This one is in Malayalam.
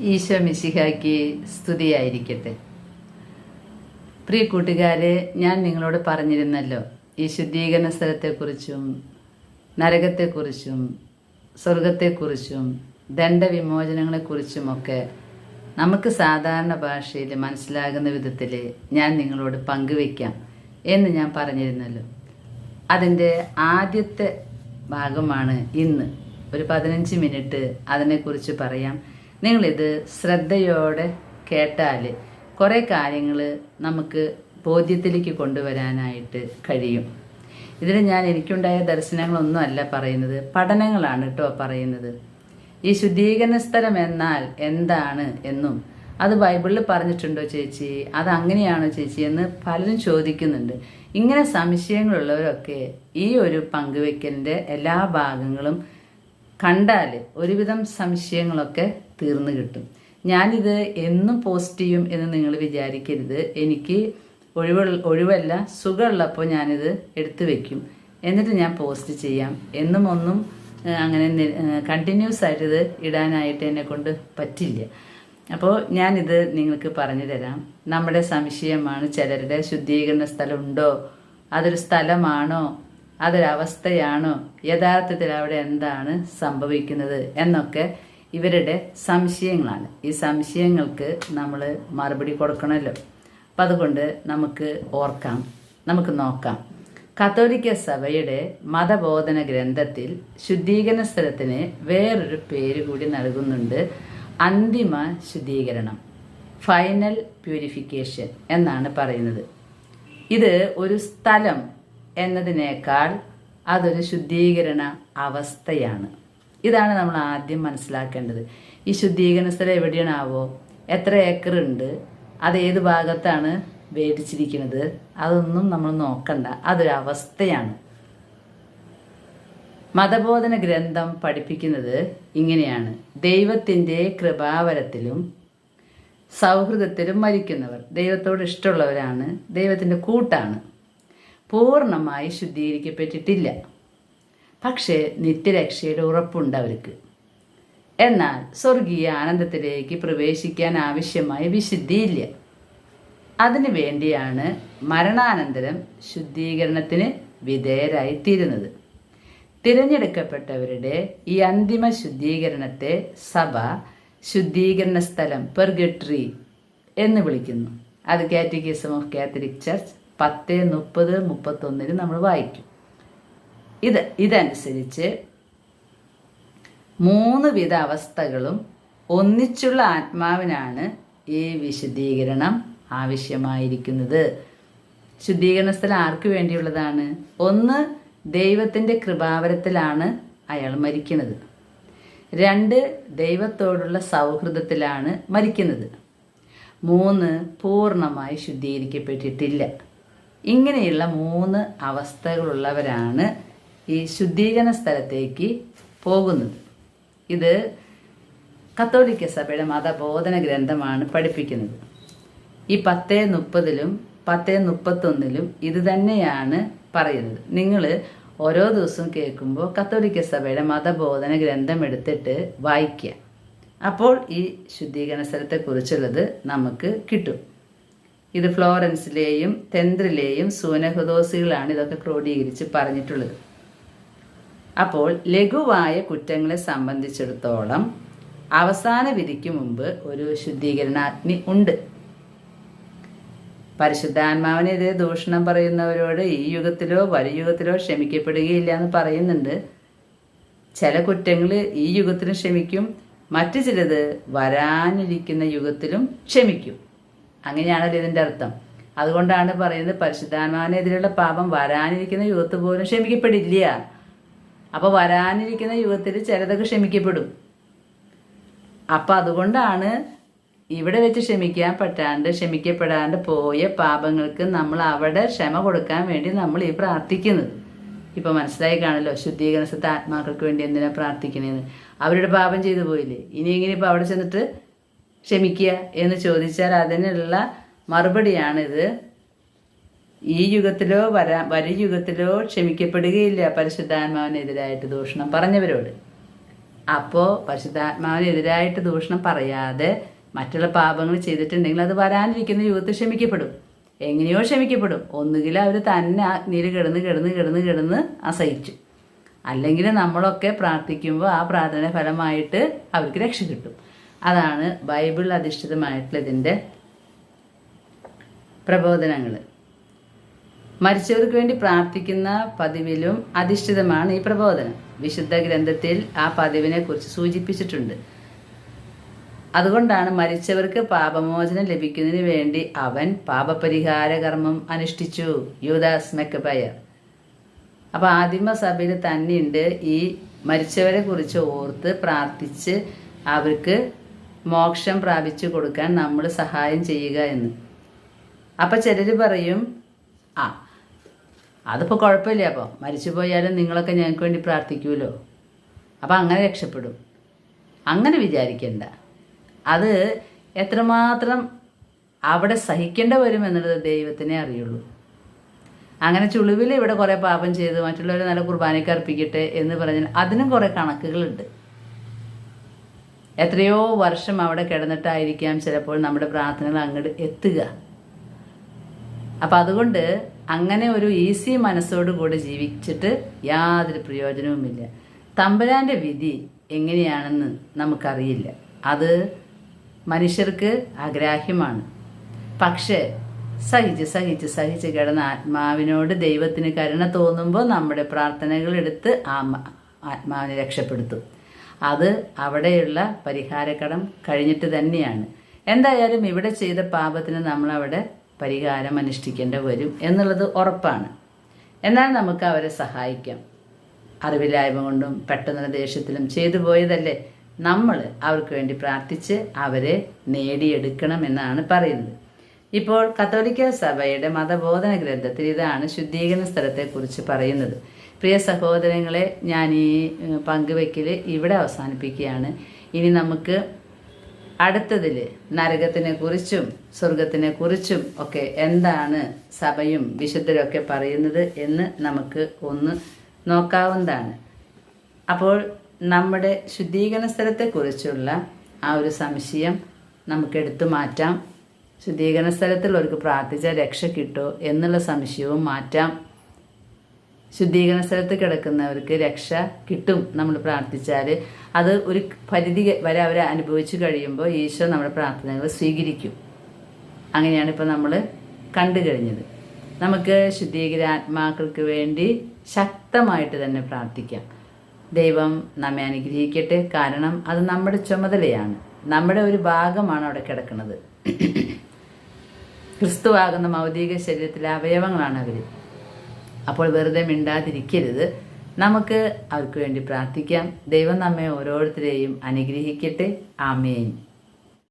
ഈശോ മിശിഹായ്ക്ക് സ്തുതിയായിരിക്കട്ടെ. പ്രിയ കൂട്ടുകാരെ ഞാൻ നിങ്ങളോട് പറഞ്ഞിരുന്നല്ലോ ഈ ശുദ്ധീകരണ സ്ഥലത്തെക്കുറിച്ചും നരകത്തെക്കുറിച്ചും സ്വർഗത്തെക്കുറിച്ചും ദണ്ഡവിമോചനങ്ങളെക്കുറിച്ചുമൊക്കെ നമുക്ക് സാധാരണ ഭാഷയിൽ മനസ്സിലാകുന്ന വിധത്തിൽ ഞാൻ നിങ്ങളോട് പങ്കുവയ്ക്കാം എന്ന് ഞാൻ പറഞ്ഞിരുന്നല്ലോ. അതിന്റെ ആദ്യത്തെ ഭാഗമാണ് ഇന്ന്. ഒരു പതിനഞ്ച് മിനിറ്റ് അതിനെക്കുറിച്ച് പറയാം. നിങ്ങളിത് ശ്രദ്ധയോടെ കേട്ടാൽ കുറേ കാര്യങ്ങൾ നമുക്ക് ബോധ്യത്തിലേക്ക് കൊണ്ടുവരാനായിട്ട് കഴിയും. ഇതിൽ ഞാൻ എനിക്കുണ്ടായ ദർശനങ്ങളൊന്നും അല്ല പറയുന്നത് പഠനങ്ങളാണ് കേട്ടോ പറയുന്നത്. ഈ ശുദ്ധീകരണ സ്ഥലം എന്നാൽ എന്താണ് എന്നും അത് ബൈബിളിൽ പറഞ്ഞിട്ടുണ്ടോ ചേച്ചി? അത് അങ്ങനെയാണോ ചേച്ചി എന്ന് പലരും ചോദിക്കുന്നുണ്ട്. ഇങ്ങനെ സംശയങ്ങളുള്ളവരൊക്കെ ഈ ഒരു പങ്കുവെക്കലിന്റെ എല്ലാ ഭാഗങ്ങളും കണ്ടാൽ ഒരുവിധം സംശയങ്ങളൊക്കെ തീർന്നു കിട്ടും. ഞാനിത് എന്നും പോസ്റ്റ് ചെയ്യും എന്ന് നിങ്ങൾ വിചാരിക്കരുത്. എനിക്ക് ഒഴിവ് ഒഴിവല്ല സുഖമുള്ളപ്പോൾ ഞാനിത് എടുത്തു വയ്ക്കും എന്നിട്ട് ഞാൻ പോസ്റ്റ് ചെയ്യാം. എന്നും ഒന്നും അങ്ങനെ കണ്ടിന്യൂസ് ആയിട്ട് ഇത് ഇടാനായിട്ട് എന്നെ കൊണ്ട് പറ്റില്ല. അപ്പോൾ ഞാനിത് നിങ്ങൾക്ക് പറഞ്ഞു തരാം. നമ്മുടെ സംശയമാണ് ചിലരുടെ ശുദ്ധീകരണ സ്ഥലം ഉണ്ടോ? അതൊരു സ്ഥലമാണോ? അതൊരവസ്ഥയാണോ? യഥാർത്ഥത്തിൽ അവിടെ എന്താണ് സംഭവിക്കുന്നത് എന്നൊക്കെ ഇവരുടെ സംശയങ്ങളാണ്. ഈ സംശയങ്ങൾക്ക് നമ്മൾ മറുപടി കൊടുക്കണമല്ലോ. അപ്പം അതുകൊണ്ട് നമുക്ക് ഓർക്കാം. നമുക്ക് നോക്കാം. കത്തോലിക്ക സഭയുടെ മതബോധന ഗ്രന്ഥത്തിൽ ശുദ്ധീകരണ സ്ഥലത്തിന് വേറൊരു പേര് കൂടി നൽകുന്നുണ്ട്. അന്തിമ ശുദ്ധീകരണം. ഫൈനൽ പ്യൂരിഫിക്കേഷൻ എന്നാണ് പറയുന്നത്. ഇത് ഒരു സ്ഥലം എന്നതിനേക്കാൾ അതൊരു ശുദ്ധീകരണ അവസ്ഥയാണ്. ഇതാണ് നമ്മൾ ആദ്യം മനസ്സിലാക്കേണ്ടത്. ഈ ശുദ്ധീകരണ സ്ഥലം എവിടെയാണാവോ എത്ര ഏക്കർ ഉണ്ട് അത് ഏത് ഭാഗത്താണ് വേടിച്ചിരിക്കുന്നത് അതൊന്നും നമ്മൾ നോക്കണ്ട. അതൊരു അവസ്ഥയാണ്. മതബോധന ഗ്രന്ഥം പഠിപ്പിക്കുന്നത് ഇങ്ങനെയാണ്. ദൈവത്തിന്റെ കൃപാവരത്തിലും സൗഹൃദത്തിലും മരിക്കുന്നവർ ദൈവത്തോട് ഇഷ്ടമുള്ളവരാണ് ദൈവത്തിന്റെ കൂട്ടാണ്. പൂർണമായി ശുദ്ധീകരിക്കപ്പെട്ടിട്ടില്ല. പക്ഷേ നിത്യരക്ഷയുടെ ഉറപ്പുണ്ട് അവർക്ക്. എന്നാൽ സ്വർഗീയ ആനന്ദത്തിലേക്ക് പ്രവേശിക്കാൻ ആവശ്യമായ വിശുദ്ധിയില്ല. അതിനു വേണ്ടിയാണ് മരണാനന്തരം ശുദ്ധീകരണത്തിന് വിധേയരായി തീരുന്നത് തിരഞ്ഞെടുക്കപ്പെട്ടവരുടെ ഈ അന്തിമ ശുദ്ധീകരണത്തെ സഭ ശുദ്ധീകരണ സ്ഥലം പെർഗട്രി എന്ന് വിളിക്കുന്നു. അത് കാറ്റഗിസം ഓഫ് കാത്തലിക് ചർച്ച് പത്ത് മുപ്പത് മുപ്പത്തൊന്നിന് നമ്മൾ വായിക്കും. ഇത് ഇതനുസരിച്ച് മൂന്ന് വിധ അവസ്ഥകളും ഒന്നിച്ചുള്ള ആത്മാവിനാണ് ഈ വിശുദ്ധീകരണം ആവശ്യമായിരിക്കുന്നത്. ശുദ്ധീകരണ സ്ഥലം ആർക്ക് വേണ്ടിയുള്ളതാണ്? ഒന്ന് ദൈവത്തിന്റെ കൃപാവരത്തിലാണ് അയാൾ മരിക്കുന്നത്. രണ്ട് ദൈവത്തോടുള്ള സൗഹൃദത്തിലാണ് മരിക്കുന്നത്. മൂന്ന് പൂർണമായി ശുദ്ധീകരിക്കപ്പെട്ടിട്ടില്ല. ഇങ്ങനെയുള്ള മൂന്ന് അവസ്ഥകളുള്ളവരാണ് ഈ ശുദ്ധീകരണ സ്ഥലത്തേക്ക് പോകുന്നത്. ഇത് കത്തോലിക്ക സഭയുടെ മതബോധന ഗ്രന്ഥമാണ് പഠിപ്പിക്കുന്നത്. ഈ പത്തേ മുപ്പതിലും പത്തേ മുപ്പത്തൊന്നിലും ഇത് തന്നെയാണ് പറയുന്നത്. നിങ്ങൾ ഓരോ ദിവസവും കേൾക്കുമ്പോൾ കത്തോലിക്ക സഭയുടെ മതബോധന ഗ്രന്ഥം എടുത്തിട്ട് വായിക്കുക. അപ്പോൾ ഈ ശുദ്ധീകരണ സ്ഥലത്തെക്കുറിച്ചുള്ളത് നമുക്ക് കിട്ടും. ഇത് ഫ്ലോറൻസിലെയും തെന്ത്രിലെയും സൂനഹദോസികളാണ് ഇതൊക്കെ ക്രോഡീകരിച്ച് പറഞ്ഞിട്ടുള്ളത്. അപ്പോൾ ലഘുവായ കുറ്റങ്ങളെ സംബന്ധിച്ചിടത്തോളം അവസാന വിധിക്ക് മുമ്പ് ഒരു ശുദ്ധീകരണാഗ്നി ഉണ്ട്. പരിശുദ്ധാത്മാവിനെതിരെ ദൂഷണം പറയുന്നവരോട് ഈ യുഗത്തിലോ വരുയുഗത്തിലോ ക്ഷമിക്കപ്പെടുകയില്ല എന്ന് പറയുന്നുണ്ട്. ചില കുറ്റങ്ങൾ ഈ യുഗത്തിലും ക്ഷമിക്കും മറ്റു ചിലത് വരാനിരിക്കുന്ന യുഗത്തിലും ക്ഷമിക്കും. അങ്ങനെയാണല്ലോ ഇതിന്റെ അർത്ഥം. അതുകൊണ്ടാണ് പറയുന്നത് പരിശുദ്ധാത്മാവിനെതിരെയുള്ള പാപം വരാനിരിക്കുന്ന യുഗത്ത് പോലും ക്ഷമിക്കപ്പെടില്ല. അപ്പോൾ വരാനിരിക്കുന്ന യുഗത്തിൽ ചിലതൊക്കെ ക്ഷമിക്കപ്പെടും. അപ്പം അതുകൊണ്ടാണ് ഇവിടെ വെച്ച് ക്ഷമിക്കാൻ പറ്റാണ്ട് ക്ഷമിക്കപ്പെടാണ്ട് പോയ പാപങ്ങൾക്ക് നമ്മൾ അവിടെ ക്ഷമ കൊടുക്കാൻ വേണ്ടി നമ്മൾ ഈ പ്രാർത്ഥിക്കുന്നത്. ഇപ്പൊ മനസ്സിലായി കാണല്ലോ ശുദ്ധീകരണ ആത്മാക്കൾക്ക് വേണ്ടി എന്തിനാ പ്രാർത്ഥിക്കുന്നത് അവരുടെ പാപം ചെയ്തു പോയില്ലേ? ഇനി എങ്ങനെ ഇപ്പൊ അവിടെ ചെന്നിട്ട് ക്ഷമിക്കുക എന്ന് ചോദിച്ചാൽ അതിനുള്ള മറുപടിയാണിത്. ഈ യുഗത്തിലോ വരാ വരും യുഗത്തിലോ ക്ഷമിക്കപ്പെടുകയില്ല പരിശുദ്ധാത്മാവിനെതിരായിട്ട് ദൂഷണം പറഞ്ഞവരോട്. അപ്പോൾ പരിശുദ്ധാത്മാവിനെതിരായിട്ട് ദൂഷണം പറയാതെ മറ്റുള്ള പാപങ്ങൾ ചെയ്തിട്ടുണ്ടെങ്കിൽ അത് വരാനിരിക്കുന്ന യുഗത്തിൽ ക്ഷമിക്കപ്പെടും. എങ്ങനെയോ ക്ഷമിക്കപ്പെടും. ഒന്നുകിൽ അവർ തന്നെ അഗ്നിയിൽ കിടന്ന് കിടന്ന് കിടന്ന് കിടന്ന് അസഹിച്ചു. അല്ലെങ്കിൽ നമ്മളൊക്കെ പ്രാർത്ഥിക്കുമ്പോൾ ആ പ്രാർത്ഥന ഫലമായിട്ട് അവർക്ക് രക്ഷ കിട്ടും. അതാണ് ബൈബിൾ അധിഷ്ഠിതമായിട്ടുള്ള ഇതിന്റെ പ്രബോധനങ്ങൾ മരിച്ചവർക്ക് വേണ്ടി പ്രാർത്ഥിക്കുന്ന പതിവിലും അധിഷ്ഠിതമാണ് ഈ പ്രബോധനം. വിശുദ്ധ ഗ്രന്ഥത്തിൽ ആ പതിവിനെ കുറിച്ച് സൂചിപ്പിച്ചിട്ടുണ്ട്. അതുകൊണ്ടാണ് മരിച്ചവർക്ക് പാപമോചനം ലഭിക്കുന്നതിന് വേണ്ടി അവൻ പാപപരിഹാര കർമ്മം അനുഷ്ഠിച്ചു. യൂദാസ് മെക്കബയർ. അപ്പൊ ആദിമസഭയിൽ തന്നെയുണ്ട് ഈ മരിച്ചവരെ കുറിച്ച് ഓർത്ത് പ്രാർത്ഥിച്ച് അവർക്ക് മോക്ഷം പ്രാപിച്ചു കൊടുക്കാൻ നമ്മൾ സഹായം ചെയ്യുക എന്ന്. അപ്പൊ ചിലർ പറയും ആ അതിപ്പോൾ കുഴപ്പമില്ല. അപ്പോൾ മരിച്ചു പോയാലും നിങ്ങളൊക്കെ ഞങ്ങൾക്ക് വേണ്ടി പ്രാർത്ഥിക്കുമല്ലോ അപ്പം അങ്ങനെ രക്ഷപ്പെടും. അങ്ങനെ വിചാരിക്കണ്ട. അത് എത്രമാത്രം അവിടെ സഹിക്കേണ്ട വരും എന്നുള്ളത് ദൈവത്തിനെ അറിയുള്ളൂ. അങ്ങനെ ചുളിവിൽ ഇവിടെ കുറേ പാപം ചെയ്ത് മറ്റുള്ളവരെ നല്ല കുർബാനയ്ക്ക് അർപ്പിക്കട്ടെ എന്ന് പറഞ്ഞാൽ അതിനും കുറേ കണക്കുകളുണ്ട്. എത്രയോ വർഷം അവിടെ കിടന്നിട്ടായിരിക്കാം ചിലപ്പോൾ നമ്മുടെ പ്രാർത്ഥനകൾ അങ്ങോട്ട് എത്തുക. അപ്പം അതുകൊണ്ട് അങ്ങനെ ഒരു ഈസി മനസ്സോടുകൂടി ജീവിച്ചിട്ട് യാതൊരു പ്രയോജനവുമില്ല. തമ്പുരാന്റെ വിധി എങ്ങനെയാണെന്ന് നമുക്കറിയില്ല. അത് മനുഷ്യർക്ക് അഗ്രാഹ്യമാണ് പക്ഷേ സഹിച്ച് സഹിച്ച് സഹിച്ച് കിടന്ന ആത്മാവിനോട് ദൈവത്തിന് കരുണ തോന്നുമ്പോൾ നമ്മുടെ പ്രാർത്ഥനകൾ എടുത്ത് ആ ആത്മാവിനെ രക്ഷപ്പെടുത്തും. അത് അവിടെയുള്ള പരിഹാരക്കടം കഴിഞ്ഞിട്ട് തന്നെയാണ്. എന്തായാലും ഇവിടെ ചെയ്ത പാപത്തിന് നമ്മളവിടെ പരിഹാരം അനുഷ്ഠിക്കേണ്ട വരും എന്നുള്ളത് ഉറപ്പാണ്. എന്നാൽ നമുക്ക് അവരെ സഹായിക്കാം. അറിവില്ലായ്മ കൊണ്ടും പെട്ടെന്നുള്ള ദേഷ്യത്തിലും ചെയ്തു പോയതല്ലേ നമ്മൾ അവർക്ക് വേണ്ടി പ്രാർത്ഥിച്ച് അവരെ നേടിയെടുക്കണം എന്നാണ് പറയുന്നത്. ഇപ്പോൾ കത്തോലിക്ക സഭയുടെ മതബോധന ഗ്രന്ഥത്തിൽ ഇതാണ് ശുദ്ധീകരണ സ്ഥലത്തെക്കുറിച്ച് പറയുന്നത്. പ്രിയ സഹോദരങ്ങളെ ഞാൻ ഈ പങ്കുവെക്കൽ ഇവിടെ അവസാനിപ്പിക്കുകയാണ്. ഇനി നമുക്ക് അടുത്തതിൽ നരകത്തിനെ കുറിച്ചും സ്വർഗത്തിനെ കുറിച്ചും ഒക്കെ എന്താണ് സഭയും വിശുദ്ധരും ഒക്കെ പറയുന്നത് എന്ന് നമുക്ക് ഒന്ന് നോക്കാവുന്നതാണ്. അപ്പോൾ നമ്മുടെ ശുദ്ധീകരണ സ്ഥലത്തെക്കുറിച്ചുള്ള ആ ഒരു സംശയം നമുക്ക് എടുത്തു മാറ്റാം. ശുദ്ധീകരണ സ്ഥലത്തുള്ളവർക്ക് പ്രാർത്ഥിച്ച രക്ഷ കിട്ടുമോ എന്നുള്ള സംശയവും മാറ്റാം. ശുദ്ധീകരണ സ്ഥലത്ത് കിടക്കുന്നവർക്ക് രക്ഷ കിട്ടും നമ്മൾ പ്രാർത്ഥിച്ചാൽ. അത് ഒരു പരിധി വരെ അവർ അനുഭവിച്ചു കഴിയുമ്പോൾ ഈശോ നമ്മുടെ പ്രാർത്ഥനകൾ സ്വീകരിക്കും. അങ്ങനെയാണ് ഇപ്പോൾ നമ്മൾ കണ്ടു കഴിഞ്ഞത്. നമുക്ക് ശുദ്ധീകര ആത്മാക്കൾക്ക് വേണ്ടി ശക്തമായിട്ട് തന്നെ പ്രാർത്ഥിക്കാം. ദൈവം നമ്മെ അനുഗ്രഹിക്കട്ടെ. കാരണം അത് നമ്മുടെ ചുമതലയാണ്. നമ്മുടെ ഒരു ഭാഗമാണ് അവിടെ കിടക്കുന്നത്. ക്രിസ്തുവാകുന്ന മൗതിക ശരീരത്തിലെ അവയവങ്ങളാണ് അവർ അപ്പോൾ വെറുതെ മിണ്ടാതിരിക്കരുത്. നമുക്ക് അവർക്ക് വേണ്ടി പ്രാർത്ഥിക്കാം. ദൈവം നമ്മെ ഓരോരുത്തരെയും അനുഗ്രഹിക്കട്ടെ. ആമേൻ.